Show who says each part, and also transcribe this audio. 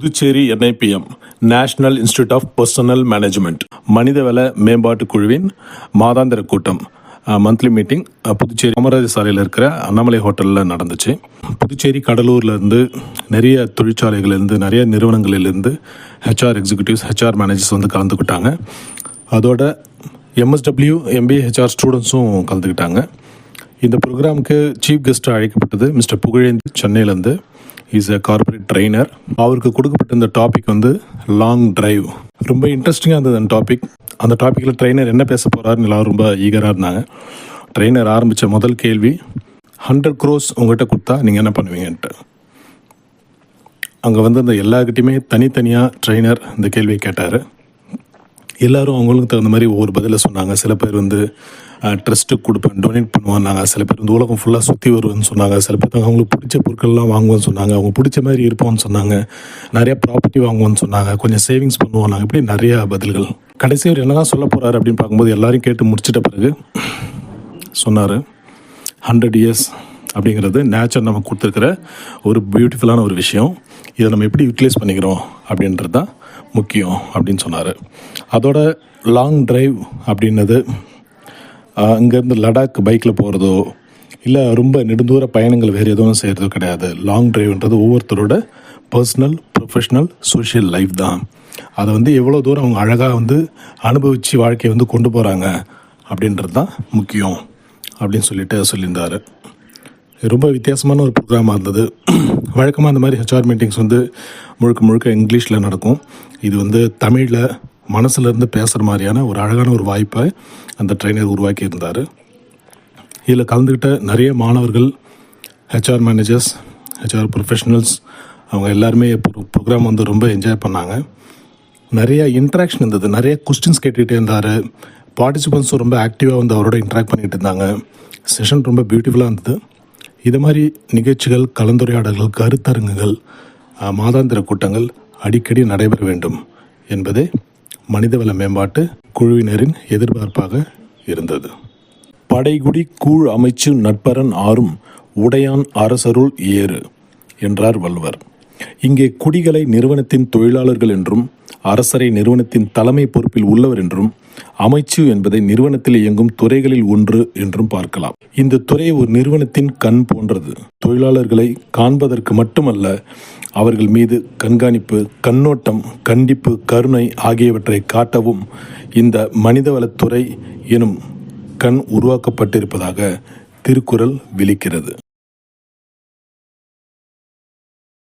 Speaker 1: Puducherry NIPM national institute of personnel management மனிதவள மேம்பாட்டு குழுவின் மாதாந்திர கூட்டம் மந்த்லி மீட்டிங் புதுச்சேரி காமராஜ சாலையில் இருக்கிற அண்ணாமலை ஹோட்டலில் நடந்துச்சு. புதுச்சேரி கடலூர்லேருந்து நிறைய தொழிற்சாலைகள்லேருந்து நிறைய நிறுவனங்களிலிருந்து ஹெச்ஆர் எக்ஸிக்யூட்டிவ்ஸ் ஹெச்ஆர் மேனேஜர்ஸ் வந்து கலந்துக்கிட்டாங்க. அதோட எம்எஸ்டபிள்யூ எம்பிஏ ஹெச்ஆர் ஸ்டூடெண்ட்ஸும் கலந்துக்கிட்டாங்க. இந்த ப்ரோக்ராமுக்கு சீஃப் கெஸ்ட்டாக அழைக்கப்பட்டது மிஸ்டர் புகழேந்தி. சென்னையிலேருந்து. இஸ் அ கார்ப்பரேட் ட்ரெயினர் அவருக்கு கொடுக்கப்பட்ட இந்த டாபிக் வந்து லாங் டிரைவ் ரொம்ப இன்ட்ரெஸ்டிங்காக இருந்தது அந்த டாபிக் அந்த டாப்பிக்கில் ட்ரெயினர் என்ன பேச போகிறாருன்னு எல்லாரும் ரொம்ப ஈகராக இருந்தாங்க. ட்ரெயினர் ஆரம்பித்த முதல் கேள்வி ஹண்ட்ரட் க்ரோஸ் உங்கள்கிட்ட கொடுத்தா நீங்கள் என்ன பண்ணுவீங்கன்ட்டு? அங்கே வந்து அந்த எல்லாருக்கிட்டையுமே தனித்தனியாக ட்ரெயினர் இந்த கேள்வியை கேட்டார். எல்லாரும் அவங்களுக்கு தகுந்த மாதிரி ஒவ்வொரு பதிலை சொன்னாங்க. சில பேர் வந்து ட்ரஸ்ட்டுக்கு கொடுப்பேன் டொனேட் பண்ணுவாங்க சில பேர் வந்து உலகம் ஃபுல்லாக சுற்றி வருவேன்னு சொன்னாங்க. சில பேர் அவங்களுக்கு பிடிச்ச பொருட்கள்லாம் வாங்குவேன்னு சொன்னாங்க. அவங்க பிடிச்ச மாதிரி இருப்போம்னு சொன்னாங்க. நிறைய ப்ராப்பர்ட்டி வாங்குவோன்னு சொன்னாங்க. கொஞ்சம் சேவிங்ஸ் பண்ணுவோம் நாங்கள் இப்படி நிறைய பதில்கள். கடைசி அவர் என்ன தான் சொல்ல போகிறாரு அப்படின்னு பார்க்கும்போது எல்லாரையும் கேட்டு முடிச்சிட்ட பிறகு சொன்னார் ஹண்ட்ரட் இயர்ஸ் அப்படிங்கிறது நேச்சர் நமக்கு கொடுத்துருக்கிற ஒரு பியூட்டிஃபுல்லான ஒரு விஷயம். இதை நம்ம எப்படி யூட்டிலைஸ் பண்ணிக்கிறோம் அப்படின்றது தான் முக்கியம் அப்படின்னு சொன்னார். அதோட லாங் டிரைவ் அப்படின்னது இங்கேருந்து லடாக் பைக்கில் போகிறதோ இல்லை ரொம்ப நெடுந்தூர பயணங்கள் வேறு எதுவும் செய்கிறதோ கிடையாது. லாங் டிரைவ்ன்றது ஒவ்வொருத்தரோட பர்சனல் ப்ரொஃபஷ்னல் சோஷியல் லைஃப் தான். அதை வந்து எவ்வளோ தூரம் அவங்க அழகாக வந்து அனுபவித்து வாழ்க்கையை வந்து கொண்டு போகிறாங்க அப்படின்றது தான் முக்கியம் அப்படின்னு சொல்லிட்டு சொல்லியிருந்தார். ரொம்ப வித்தியாசமான ஒரு ப்ரோக்ராமாக இருந்தது. வழக்கமாக அந்த மாதிரி ஹெச்ஆர் மீட்டிங்ஸ் வந்து முழுக்க முழுக்க இங்கிலீஷில் நடக்கும். இது வந்து தமிழில் மனசுலேருந்து பேசுகிற மாதிரியான ஒரு அழகான ஒரு வாய்ப்பை அந்த ட்ரெயினர் உருவாக்கி இருந்தார். இதில் கலந்துக்கிட்ட நிறைய மாணவர்கள் ஹெச்ஆர் மேனேஜர்ஸ் ஹெச்ஆர் ப்ரொஃபஷனல்ஸ் அவங்க எல்லாருமே ப்ரோக்ராம் வந்து ரொம்ப என்ஜாய் பண்ணாங்க. நிறைய இன்ட்ராக்ஷன் இருந்தது. நிறைய கொஸ்டின்ஸ் கேட்டுகிட்டே இருந்தார். பார்ட்டிசிபெண்ட்ஸும் ரொம்ப ஆக்டிவாக வந்து அவரோட இன்ட்ராக்ட் பண்ணிகிட்டு இருந்தாங்க. செஷன் ரொம்ப பியூட்டிஃபுல்லாக இருந்தது. இது மாதிரி நிகழ்ச்சிகள் கலந்துரையாடல்கள் கருத்தரங்குகள் மாதாந்திர கூட்டங்கள் அடிக்கடி நடைபெற வேண்டும் என்பதே மனிதவள மேம்பாட்டு குழுவினரின் எதிர்பார்ப்பாக இருந்தது. படைகுடி கூழ் அமைச்சு நட்பரன் ஆறும் உடையான் அரசருள் ஏறு என்றார் வள்ளுவர். இங்கே குடிகளை நிறுவனத்தின் தொழிலாளர்கள் என்றும் அரசரை நிறுவனத்தின் தலைமை பொறுப்பில் உள்ளவர் என்றும் அமைச்சு என்பதை நிறுவனத்தில் இயங்கும் துறைகளில் ஒன்று என்றும் பார்க்கலாம். இந்த துறை ஒரு நிறுவனத்தின் கண் போன்றது. தொழிலாளர்களை காண்பதற்கு மட்டுமல்ல அவர்கள் மீது கண்காணிப்பு கண்ணோட்டம் கண்டிப்பு கருணை ஆகியவற்றை காட்டவும் இந்த மனிதவளத்துறை எனும் கண் உருவாக்கப்பட்டிருப்பதாக திருக்குறள் விளிக்கிறது.